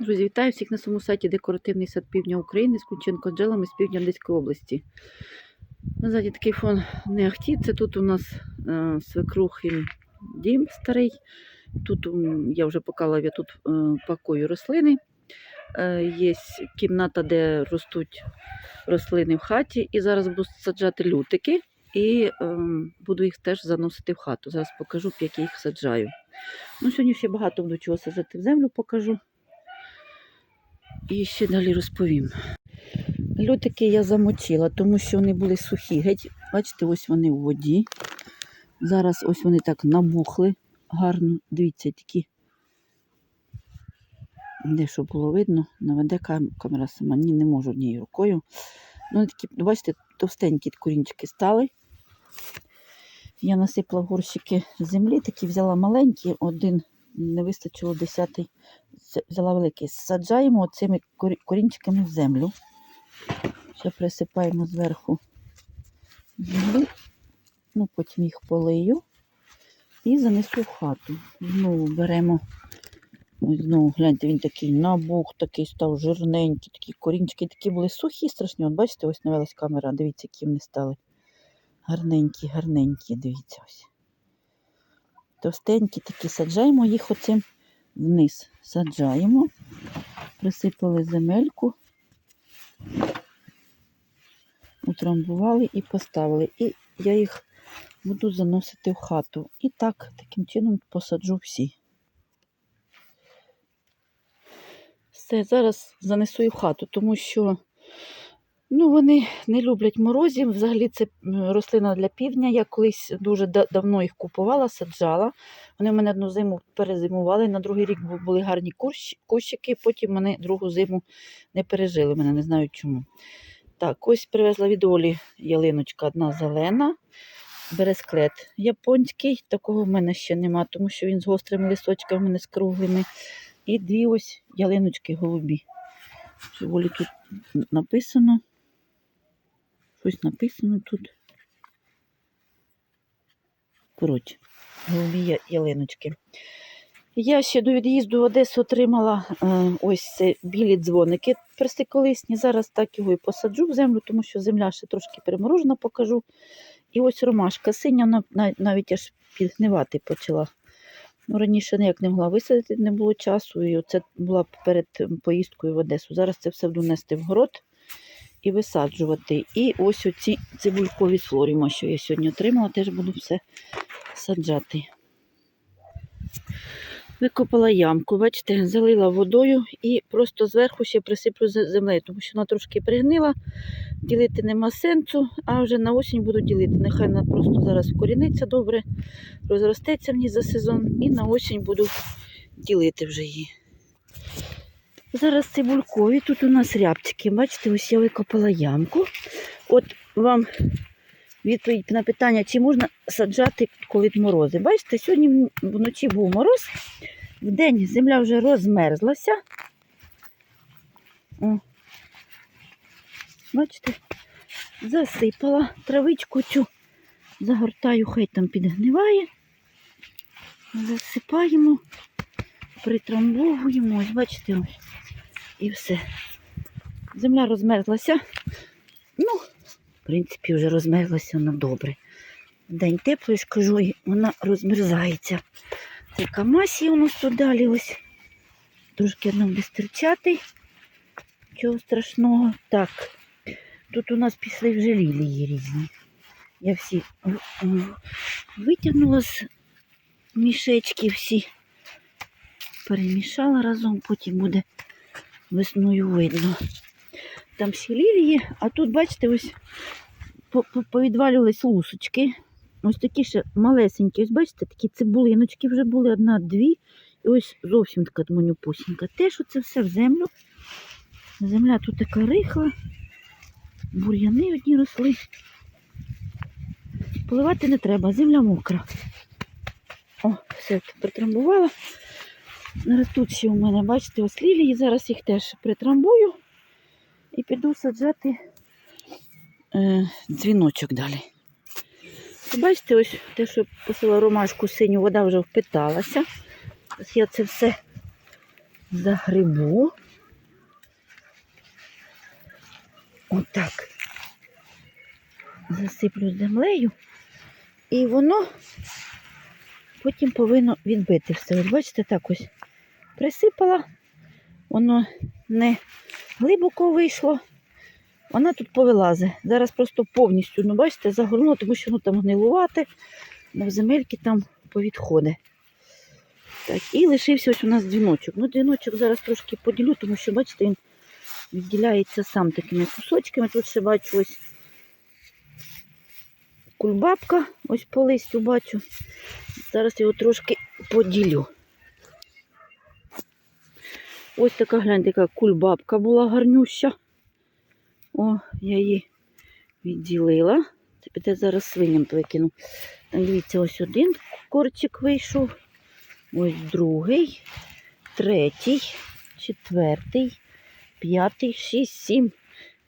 Друзі, вітаю всіх на своєму сайті Декоративний сад Півдня України з Кученко джелами з півдня Одеської області. Назаді такий фон не ахті. Це тут у нас е, свекрухин дім старий. Тут я вже показала, я тут е, пакую рослини. Е, є кімната, де ростуть рослини в хаті. І зараз буду саджати лютики і е, буду їх теж заносити в хату. Зараз покажу, як я їх саджаю. Ну, сьогодні ще багато буду чого саджати в землю, покажу. І ще далі розповім. Лютики я замочила, тому що вони були сухі. Геть, бачите, ось вони у воді. Зараз ось вони так набухли гарно. Дивіться, такі. Де що було видно, наведе камера сама. Ні, не можу однією рукою. Ну, такі, бачите, товстенькі корінчики стали. Я насипала горщики землі, такі взяла маленькі, один не вистачило десятий Це взяла великий. Саджаємо цими корінчиками в землю. Ще присипаємо зверху землі, ну, потім їх полию і занесу в хату. Знову беремо, ось знову гляньте, він такий набух, такий став жирненький, такі корінчики такі були сухі, страшні. От бачите, ось навелась камера, дивіться, які вони стали. Гарненькі, гарненькі, дивіться ось. Товстенькі такі саджаємо їх оцим вниз саджаємо, присипали земельку, утрамбували і поставили. І я їх буду заносити в хату. І так, таким чином посаджу всі. Все, зараз занесу їх в хату, тому що ну, вони не люблять морозів. Взагалі це рослина для півдня. Я колись дуже да- давно їх купувала, саджала. Вони в мене одну зиму перезимували, на другий рік були гарні кущ- кущики, потім вони другу зиму не пережили. Мене не знаю чому. Так, ось привезла від Олі ялиночка одна зелена, бересклет японський. Такого в мене ще нема, тому що він з гострими листочками, в з круглими. І дві ось ялиночки голубі. Що Олі тут написано. Щось написано тут. Коротше, голубі ялиночки. Я ще до від'їзду в Одесу отримала е, ось це білі дзвоники перстиколисні. Зараз так його і посаджу в землю, тому що земля ще трошки переморожена, покажу. І ось ромашка синя, навіть аж підгнивати почала. Ну, раніше ніяк не могла висадити, не було часу. І оце була перед поїздкою в Одесу. Зараз це все буду нести в город і висаджувати. І ось оці цибулькові флоріма, що я сьогодні отримала, теж буду все саджати. Викопала ямку, бачите, залила водою і просто зверху ще присиплю зе- землею, тому що вона трошки пригнила, ділити нема сенсу, а вже на осінь буду ділити. Нехай вона просто зараз вкоріниться добре, розростеться в ній за сезон, і на осінь буду ділити вже її. Зараз цибулькові, тут у нас рябчики. Бачите, ось я викопала ямку. От вам відповідь на питання, чи можна саджати, коли морози. Бачите, сьогодні вночі був мороз, вдень земля вже розмерзлася. О. Бачите, засипала травичку цю, загортаю, хай там підгниває. Засипаємо, притрамбовуємо, ось бачите, ось. І все. Земля розмерзлася. Ну, в принципі, вже розмерзлася вона добре. День теплий, скажу, і вона розмерзається. Це камасі у нас тут далі ось. Трошки нам буде стирчати. Нічого страшного. Так, тут у нас пішли вже лілії різні. Я всі витягнула з мішечки всі. Перемішала разом, потім буде весною видно. Там всі лілії, а тут, бачите, ось по- по- повідвалювались лусочки. Ось такі ще малесенькі. Ось бачите, такі цибулиночки вже були, одна, дві. І ось зовсім така манюпусінька. Теж оце все в землю. Земля тут така рихла, бур'яни одні росли. Поливати не треба, земля мокра. О, все притрамбувала. Зараз тут ще у мене, бачите, ось лілії. Зараз їх теж притрамбую і піду саджати е, дзвіночок далі. Бачите, ось те, що посила ромашку синю, вода вже впиталася. Ось я це все загрибу. Отак. Засиплю землею. І воно потім повинно відбити все. Ось бачите, так ось присипала, воно не глибоко вийшло, вона тут повилазить. Зараз просто повністю, ну бачите, загорнула, тому що воно там гнилувате, в земельки там повідходить. Так, і лишився ось у нас дзвіночок. Ну, дзвіночок зараз трошки поділю, тому що, бачите, він відділяється сам такими кусочками. Тут ще бачу ось кульбабка, ось по листю бачу. Зараз його трошки поділю. Ось така, гляньте, яка кульбабка була гарнюща. О, я її відділила. Це піде зараз свиням викину. Там дивіться, ось один корчик вийшов. Ось другий, третій, четвертий, п'ятий, шість, сім,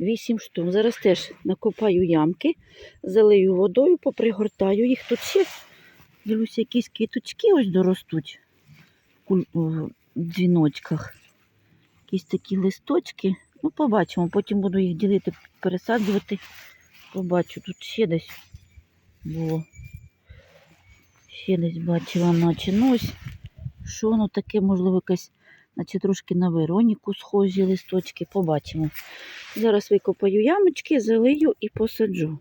вісім штук. Зараз теж накопаю ямки, залию водою, попригортаю їх. Тут ще дивлюся, якісь квіточки ось доростуть в дзвіночках. Якісь такі листочки. Ну, побачимо. Потім буду їх ділити, пересаджувати. Побачу, тут ще десь було. Ще десь бачила, наче ну ось. Що воно таке, можливо, якась, наче трошки на Вероніку схожі листочки. Побачимо. Зараз викопаю ямочки, залию і посаджу.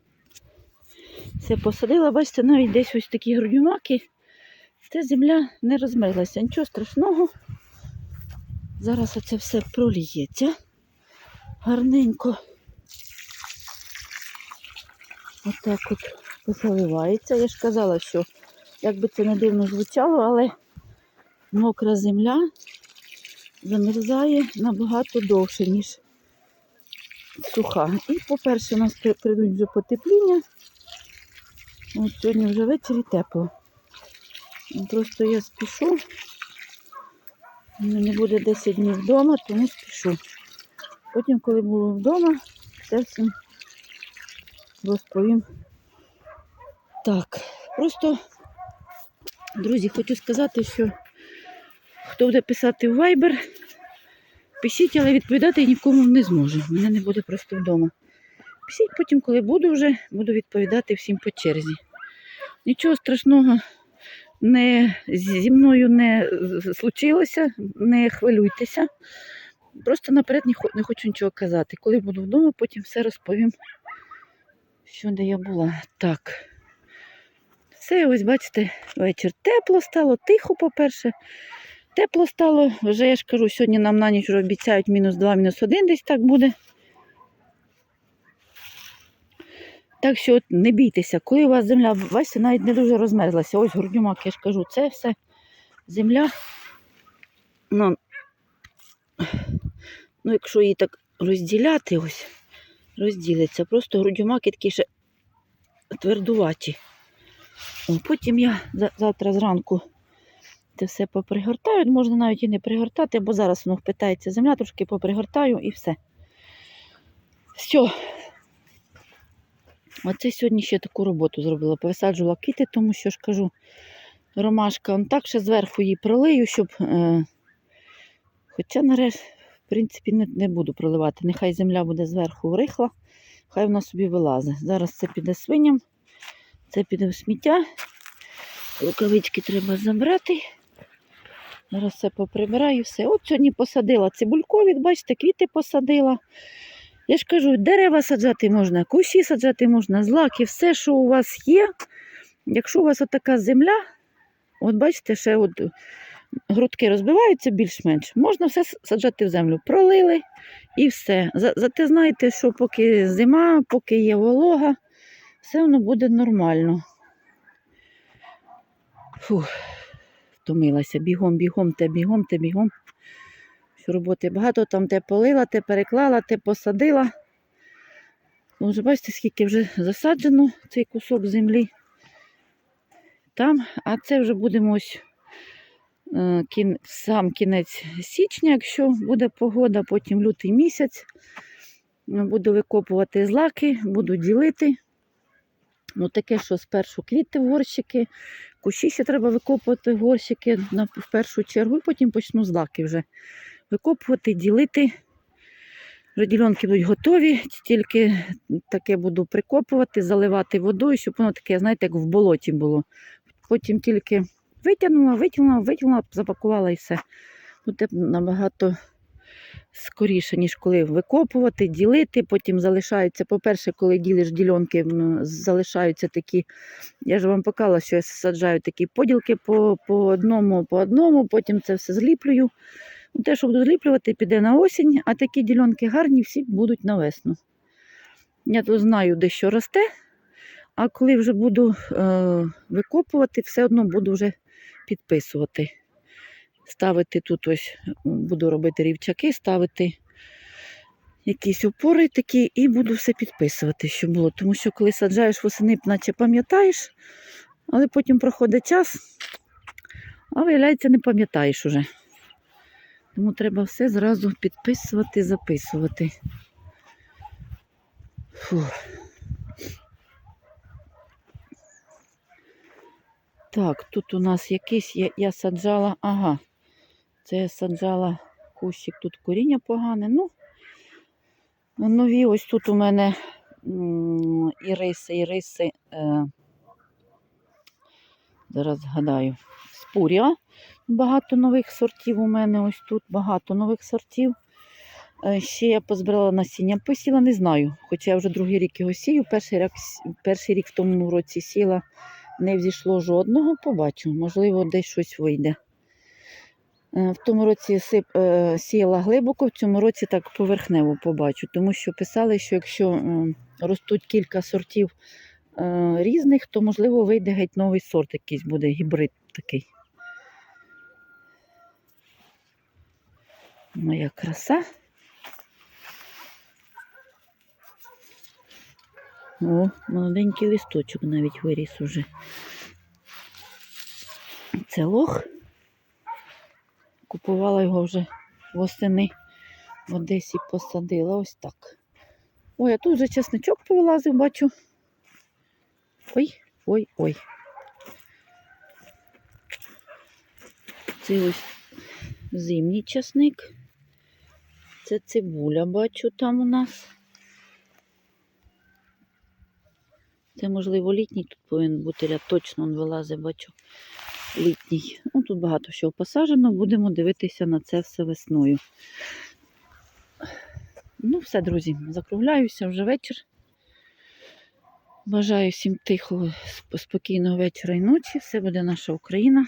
Все посадила, бачите, навіть десь ось такі грудюмаки. Та земля не розмерзлася. Нічого страшного. Зараз оце все проліється. Гарненько. Отак от заливається. Я ж казала, що як би це не дивно звучало, але мокра земля замерзає набагато довше, ніж суха. І, по-перше, у нас прийдуть вже потепління. От сьогодні вже ввечері тепло. Просто я спішу. У мене буде 10 днів вдома, тому спішу. Потім, коли буду вдома, все всім розповім. Так, просто, друзі, хочу сказати, що хто буде писати в Viber, пишіть, але відповідати нікому не зможу. Мене не буде просто вдома. Пишіть потім, коли буду вже, буду відповідати всім по черзі. Нічого страшного не, зі мною не случилося, не хвилюйтеся. Просто наперед не, хочу нічого казати. Коли буду вдома, потім все розповім, що де я була. Так. Все, ось бачите, вечір тепло стало, тихо, по-перше. Тепло стало, вже я ж кажу, сьогодні нам на ніч обіцяють мінус 2, мінус 1 десь так буде. Так що от не бійтеся, коли у вас земля, бачите, навіть не дуже розмерзлася. Ось грудюмак, я ж кажу, це все земля. Ну, ну якщо її так розділяти, ось, розділиться. Просто грудюмаки такі ще твердуваті. О, потім я за- завтра зранку це все попригортаю. Можна навіть і не пригортати, бо зараз воно впитається земля, трошки попригортаю і все. Все. Оце сьогодні ще таку роботу зробила. Повисаджувала квіти, тому що ж кажу, ромашка, он так ще зверху її пролию, щоб. Е... Хоча нарешті, в принципі, не, не буду проливати. Нехай земля буде зверху рихла, хай вона собі вилазить. Зараз це піде свиням, це піде в сміття. Рукавички треба забрати. Зараз все поприбираю, все. От сьогодні посадила цибулькові, бачите, квіти посадила. Я ж кажу, дерева саджати можна, кущі саджати можна, злаки, все, що у вас є. Якщо у вас отака земля, от бачите, ще от грудки розбиваються більш-менш, можна все саджати в землю. Пролили і все. Зате знаєте, що поки зима, поки є волога, все воно буде нормально. Фух, втомилася. Бігом, бігом, те бігом, те бігом. Роботи багато, там те полила, те переклала, те посадила. Ну, вже бачите, скільки вже засаджено цей кусок землі. Там, а це вже будемо ось е, кін, сам кінець січня, якщо буде погода, потім лютий місяць. Буду викопувати злаки, буду ділити. Ну, таке, що спершу квіти в горщики, кущі ще треба викопувати в горщики в першу чергу, і потім почну злаки вже викопувати, ділити. Вже ділянки будуть готові, тільки таке буду прикопувати, заливати водою, щоб воно таке, знаєте, як в болоті було. Потім тільки витягнула, витягнула, витягнула, запакувала і все. Буде набагато скоріше, ніж коли викопувати, ділити. Потім залишаються, по-перше, коли ділиш ділянки, залишаються такі. Я ж вам показала, що я саджаю такі поділки по, по одному, по одному, потім це все зліплюю. Ну, Те, що буду зліплювати, піде на осінь, а такі ділянки гарні всі будуть на весну. Я тут знаю, де що росте, а коли вже буду е, викопувати, все одно буду вже підписувати. Ставити тут ось, буду робити рівчаки, ставити якісь опори такі і буду все підписувати, що було. Тому що коли саджаєш восени, наче пам'ятаєш, але потім проходить час, а виявляється, не пам'ятаєш уже. Тому треба все зразу підписувати, записувати. Фу. Так, тут у нас якийсь, я, я саджала, ага, це я саджала кущик, тут коріння погане. Ну, нові, ось тут у мене іриси, іриси, е, зараз згадаю, спурія. Багато нових сортів у мене ось тут, багато нових сортів. Е, Ще я позбирала насіння, посіла, не знаю. Хоча я вже другий рік його сію. Перший рік, перший рік в тому році сіла, не взійшло жодного, побачу. Можливо, десь щось вийде. Е, В тому році сип, е, сіяла глибоко, в цьому році так поверхнево побачу. Тому що писали, що якщо ростуть кілька сортів різних, то можливо вийде геть новий сорт, якийсь буде гібрид такий. Моя краса. О, молоденький листочок навіть виріс уже. Це лох. Купувала його вже восени в Одесі посадила. Ось так. Ой, а тут вже чесничок повилазив, бачу. Ой, ой, ой. Це ось зимній часник. Це цибуля, бачу там у нас. Це, можливо, літній тут повинен бути ряд. Точно він вилазить, бачу. Літній. Ну, тут багато всього посаджено. Будемо дивитися на це все весною. Ну, все, друзі, закругляюся вже вечір. Бажаю всім тихого, спокійного вечора і ночі. Все буде наша Україна.